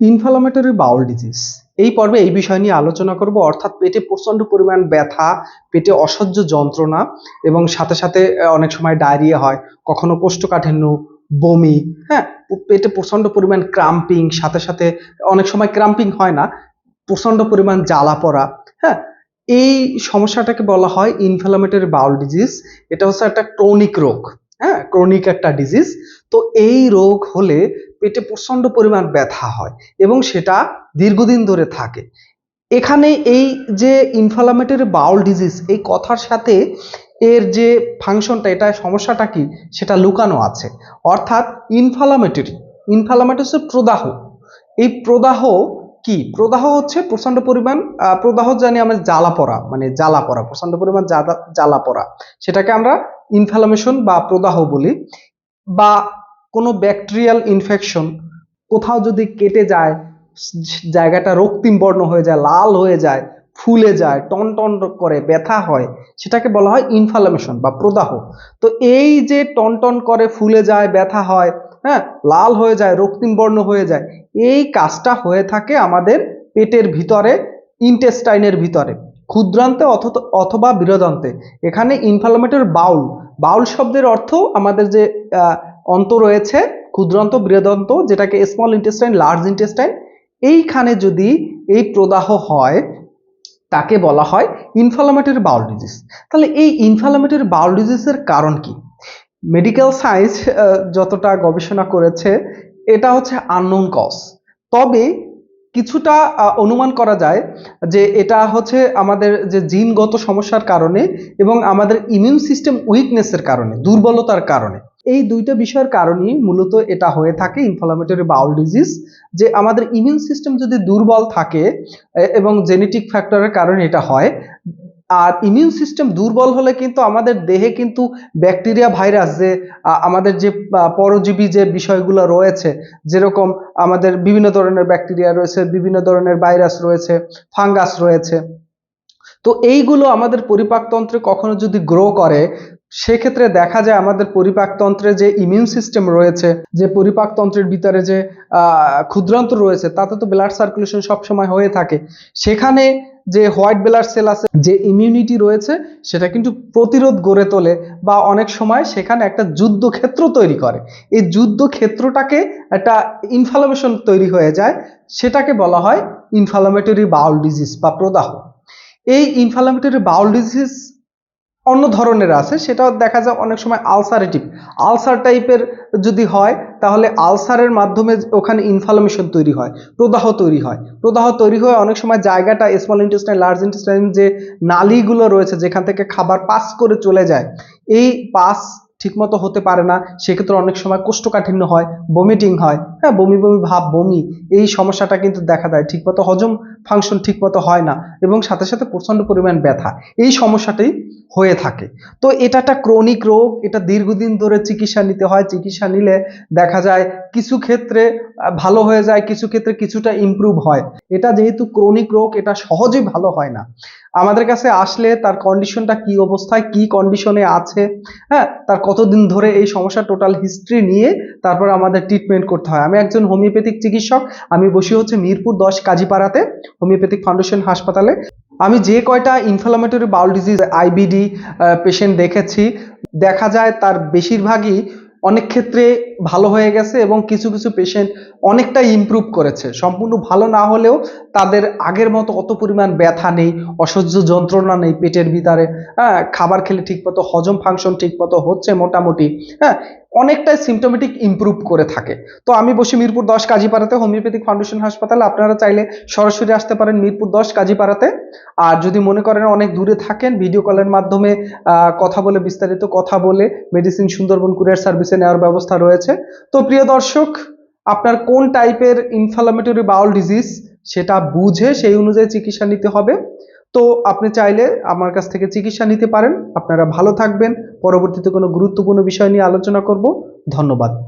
Inflammatory bowel disease এই পর্বে এই বিষয় নিয়ে আলোচনা করব। অর্থাৎ পেটে প্রচণ্ড পরিমাণ ব্যথা, পেটে অসহ্য যন্ত্রণা এবং সাথে সাথে অনেক সময় ডায়রিয়া হয়, কখনো কোষ্ঠকাঠিন্য, বমি হ্যাঁ পেটে প্রচণ্ড পরিমাণ ক্রাম্পিং সাথে সাথে অনেক সময় ক্রাম্পিং হয় না, প্রচণ্ড পরিমাণ জ্বালা পড়া হ্যাঁ এই সমস্যাটাকে বলা হয় ইনফ্লামেটরি বাউল ডিজিজ এটা হচ্ছে একটা ক্রনিক রোগ। হ্যাঁ ক্রনিক একটা ডিজিজ তো এই রোগ হলে পেটে প্রচণ্ড পরিমাণ ব্যথা হয় এবং সেটা দীর্ঘদিন ধরে থাকে। এখানে এই যে ইনফ্লামেটরি বাউল ডিজিজ এই কথার সাথে এর যে ফাংশনটা এটা সমস্যাটা কি? সেটা লুকানো আছে। অর্থাৎ ইনফ্লামেটরি ইনফ্লামেটরি হচ্ছে প্রদাহ। এই প্রদাহ কি? প্রদাহ হচ্ছে প্রচণ্ড পরিমাণ প্রদাহ জানি আমরা জ্বালা পড়া মানে জ্বালা পড়া, প্রচণ্ড পরিমাণ জ্বালা- জ্বালা পড়া। সেটাকে আমরা ইনফ্লামেশন বা প্রদাহ বলি, বা কোনো ব্যাকটেরিয়াল ইনফেকশন কোথাও যদি কেটে যায়, জায়গাটা রক্তিম বর্ণ হয়ে যায়, লাল হয়ে যায়, ফুলে যায়, টন টন করে ব্যথা হয়, সেটাকে বলা হয় ইনফ্লামেশন বা প্রদাহ। তো এই যে টন টন করে ফুলে যায়, ব্যথা হয় হ্যাঁ লাল হয়ে যায়, রক্তিম বর্ণ হয়ে যায়, এই কাজটা হয়ে থাকে আমাদের পেটের ভিতরে ইন্টেস্টাইনের ভিতরে। ক্ষুদ্রান্তে অথবা বৃহদান্তে এখানে ইনফ্লামেটরি বাউল বাউল শব্দের অর্থ আমাদের যে অন্ত রয়েছে, ক্ষুদ্রান্ত বৃহদন্ত যেটাকে স্মল ইন্টেস্টাইন লার্জ ইন্টেস্টাইন এইখানে যদি এই প্রদাহ হয়, তাকে বলা হয় ইনফ্লামেটরি বাউল ডিজিজ তাহলে এই ইনফ্লামেটরি বাউল ডিজিজের কারণ কি? মেডিকেল সায়েন্স যতটা গবেষণা করেছে, এটা হচ্ছে আননোন কজ তবে কিছুটা অনুমান করা যায় যে এটা হচ্ছে আমাদের যে জিনগত সমস্যার কারণে এবং আমাদের ইমিউন সিস্টেম উইকনেসের কারণে, দুর্বলতার কারণে। এই দুইটা বিষয়ের কারণেই মূলত এটা হয়ে থাকে ইনফ্লামেটরি বাউল ডিজিজ যে আমাদের ইমিউন সিস্টেম যদি দুর্বল থাকে এবং জেনেটিক ফ্যাক্টরের কারণে এটা হয় আর ইমিউন সিস্টেম দুর্বল হলে কিন্তু আমাদের দেহে কিন্তু ব্যাকটেরিয়া ভাইরাস যে আমাদের যে পরজীবী যে বিষয়গুলো রয়েছে, যেরকম আমাদের বিভিন্ন ধরনের ব্যাকটেরিয়া রয়েছে, বিভিন্ন ধরনের ভাইরাস রয়েছে ফাঙ্গাস রয়েছে, তো এইগুলো আমাদের পরিপাকতন্ত্রে কখনো যদি গ্রো করে, সেক্ষেত্রে দেখা যায় আমাদের পরিপাকতন্ত্রে যে ইমিউন সিস্টেম রয়েছে, যে পরিপাকতন্ত্রের ভিতরে যে ক্ষুদ্রান্ত রয়েছে, তাতে তো ব্লাড সার্কুলেশন সবসময় হয়ে থাকে, সেখানে যে হোয়াইট ব্লাড সেল আছে, যে ইমিউনিটি রয়েছে, সেটা কিন্তু প্রতিরোধ গড়ে তোলে বা অনেক সময় সেখানে একটা যুদ্ধক্ষেত্র তৈরি করে। এই যুদ্ধক্ষেত্রটাকে একটা ইনফ্লামেশন তৈরি হয়ে যায়, সেটাকে বলা হয় ইনফ্লামেটরি বাউল ডিজিজ বা প্রদাহ। এই ইনফ্লামেটরি বাউল ডিজিজ অন্য ধরনের আছে, সেটাও দেখা যায় অনেক সময় আলসারেটিভ। আলসার টাইপের যদি হয়, তাহলে আলসারের মাধ্যমে ওখানে ইনফ্লামেশন তৈরি হয়, প্রদাহ তৈরি হয়। প্রদাহ তৈরি হয়ে অনেক সময় জায়গাটা স্মল ইন্টেস্টাইন লার্জ ইন্টেস্টাইন যে নালিগুলো রয়েছে, যেখান থেকে খাবার পাস করে চলে যায়, এই পাস ঠিকমতো হতে পারে না। সেক্ষেত্রে অনেক সময় কোষ্ঠকাঠিন্য হয় বমিটিং হয়। হ্যাঁ বমি বমি ভাব, বমি, এই সমস্যাটা কিন্তু দেখা দেয়। ঠিকমতো হজম ফাংশন ঠিকমতো হয় না এবং সাথে সাথে প্রচণ্ড পরিমাণ ব্যথা। এই সমস্যাটি হয়ে থাকে। তো এটা একটা ক্রনিক রোগ, এটা দীর্ঘদিন ধরে চিকিৎসা নিতে হয়। চিকিৎসা নিলে দেখা যায় কিছু ক্ষেত্রে ভালো হয়ে যায়, কিছু ক্ষেত্রে কিছুটা ইমপ্রুভ হয়। এটা যেহেতু ক্রনিক রোগ, এটা সহজেই ভালো হয় না। আমাদের কাছে আসলে তার কন্ডিশনটা কি অবস্থায়, কি কন্ডিশনে আছে হ্যাঁ তার কতদিন ধরে এই সমস্যা টোটাল হিস্ট্রি নিয়ে তারপর আমাদের ট্রিটমেন্ট করতে হয়। আমি একজন হোমিওপ্যাথিক চিকিৎসক, আমি বসি হচ্ছে মিরপুর দশ কাজীপাড়াতে। হোমিওপ্যাথিক ফাউন্ডেশন হাসপাতালে। আমি যে কয়টা inflammatory bowel disease IBD patient দেখেছি, দেখা যায় তার বেশিরভাগই অনেক ক্ষেত্রে ভালো হয়ে গেছে এবং কিছু কিছু পেশেন্ট অনেকটা ইমপ্রুভ করেছে। সম্পূর্ণ ভালো না হলেও তাদের আগের মতো অত পরিমাণ ব্যথা নেই, অসহ্য যন্ত্রণা নেই পেটের ভিতরে। হ্যাঁ খাবার খেলে ঠিকমতো হজম ফাংশন ঠিকমতো হচ্ছে মোটামুটি। হ্যাঁ অনেকটাই সিমটোমেটিক ইমপ্রুভ করে থাকে। তো আমি বসি মিরপুর দশ কাজীপাড়াতে হোমিওপ্যাথিক ফাউন্ডেশন হাসপাতালে। আপনারা চাইলে সরাসরি আসতে পারেন মিরপুর দশ কাজীপাড়াতে। আর যদি মনে করেন অনেক দূরে থাকেন ভিডিও কলের মাধ্যমে কথা বলে বিস্তারিত কথা বলে মেডিসিন সুন্দরবন কুরিয়ার সার্ভিসে নেওয়ার ব্যবস্থা রয়েছে। তো প্রিয় দর্শক, আপনার কোন টাইপের ইনফ্লামেটরি বাউল ডিজিজ সেটা বুঝে সেই অনুযায়ী চিকিৎসা নিতে হবে। তো আপনি চাইলে আমার কাছ থেকে চিকিৎসা নিতে পারেন। আপনারা ভালো থাকবেন। পরবর্তীতে কোনো গুরুত্বপূর্ণ বিষয় নিয়ে আলোচনা করব। ধন্যবাদ।